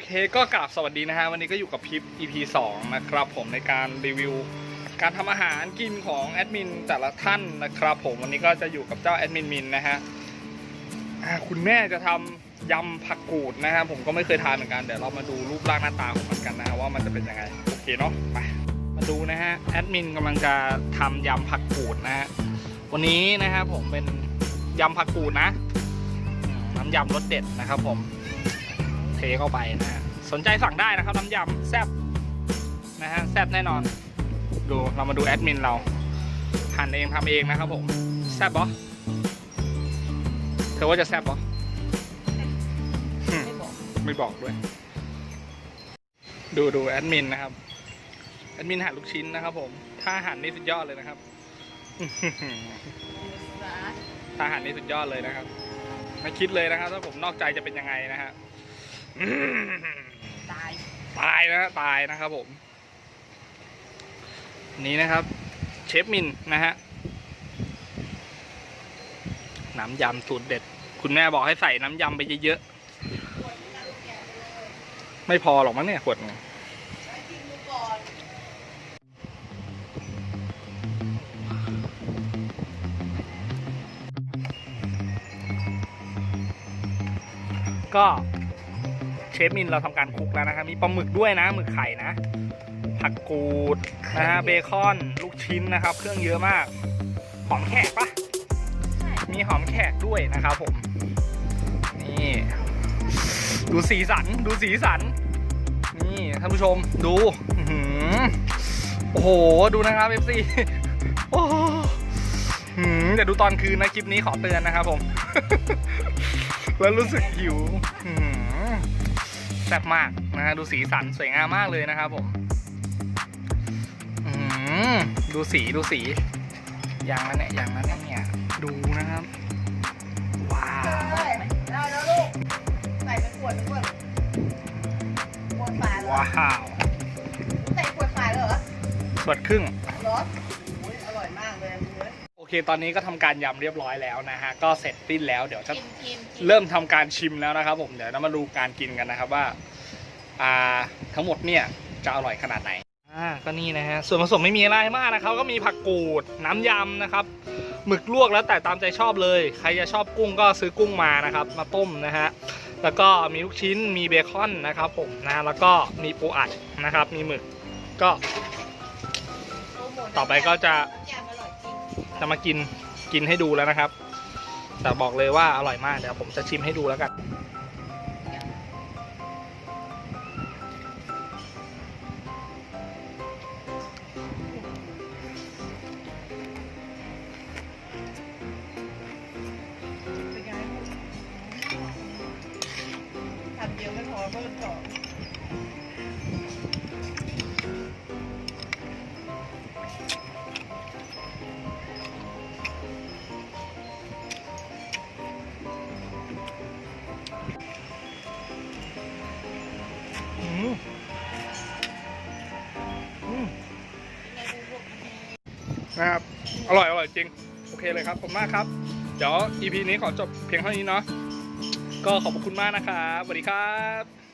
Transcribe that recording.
เคก็กราบสวัสดีนะฮะวันนี้ก็อยู่กับพิป EP 2 นะครับผมในการรีวิว การทำอาหารกินของแอดมินแต่ละท่านนะครับผมวันนี้ก็จะอยู่กับเจ้าแอดมินมินนะฮะคุณแม่จะทำยำผักกูดนะฮะผมก็ไม่เคยทานเหมือนกันเดี๋ยวเรามาดูรูปร่างหน้าตาของมันกันนะว่ามันจะเป็นยังไงโอเคเนาะไปมาดูนะฮะแอดมินกำลังจะทำยำผักกูดนะฮะวันนี้นะฮะผมเป็นยำผักกูดนะน้ำยำรสเด็ดนะครับผม เทเข้าไปนะฮะสนใจสั่งได้นะครับน้ำยำแซ่บนะฮะแซ่บแน่นอน ดูเรามาดูแอดมินเราหั่นเองทำเองนะครับผมแซ่บปะเธอว่าจะแซ่บปะไม่บอกด้วย ดูดูแอดมินนะครับแอดมินหั่นลูกชิ้นนะครับ ผม ถ้าหั่นนี่สุดยอดเลยนะครับถ้าหั่นนี่สุดยอดเลยนะครับ ไม่คิดเลยนะครับถ้าผมนอกใจจะเป็นยังไงนะฮะอืม ตาย ตายนะตายนะครับผม นี่นะครับ เชฟมินนะฮะ น้ำยำสูตรเด็ด คุณแม่บอกให้ใส่น้ำยำไปเยอะๆ ไม่พอหรอกมั้งเนี่ยขวดนึงก็ เชฟมินเราทำการคลุกแล้วนะครับมีปลาหมึกด้วยนะหมึกไข่นะ ผักกูดนะฮะเบคอนลูกชิ้นนะครับ เครื่องเยอะมาก หอมแขกปะมีหอมแขกด้วยนะครับผม นี่ ดูสีสันดูสีสัน นี่ท่านผู้ชมดูอื้อหือโอ้โหดูนะครับเอฟซีโอ้โหหืมเดี๋ยวดูตอนคืนนะคลิปนี้ขอเตือนนะครับผม แล้วรู้สึกหิวอื้อหือ แซ่บมากนะฮะดูสีสันสวยงามมากเลยนะครับผมอืมดูสีดูสี อย่างนั้นเนี่ยอย่างนั้นเนี่ยดูนะครับ ว้าวได้ได้แล้วลูกใส่เป็นขวดเป็นขวดขวดฝาเหรอว้าวใส่ขวดฝาเหรอสวดครึ่งเหรอ โอเคตอนนี้ก็ทำการยำเรียบร้อยแล้วนะฮะ ก็เสร็จสิ้นแล้วเดี๋ยวจะกินกินกินเริ่มทำการชิมแล้วนะครับผมเดี๋ยวเรามาดูการกินกันนะครับว่า อ่าทั้งหมดเนี่ยจะอร่อยขนาดไหนอ่าก็นี่นะฮะส่วนผสมไม่มีอะไรมากนะครับ ก็มีผักกูดน้ำยำนะครับหมึกลวกแล้วแต่ตามใจชอบเลย ใครจะชอบกุ้งก็ซื้อกุ้งมานะครับ มาต้มนะฮะแล้วก็มีลูกชิ้นมีเบคอนนะครับ ผมนะแล้วก็มีปูอัดนะครับ มีหมึกก็โปรโมทต่อไปก็จะยำอร่อย จะมากินกินให้ดูแล้วนะครับ แต่บอกเลยว่าอร่อยมากเดี๋ยวผมจะชิมให้ดูแล้วกันเดียวไม่พอเพิ่มต่อ นะครับ อร่อยอร่อยจริง โอเคเลยครับผมมากครับ เดี๋ยว EP นี้ขอจบเพียงเท่านี้เนาะ ก็ขอบคุณมากนะครับสวัสดีครับ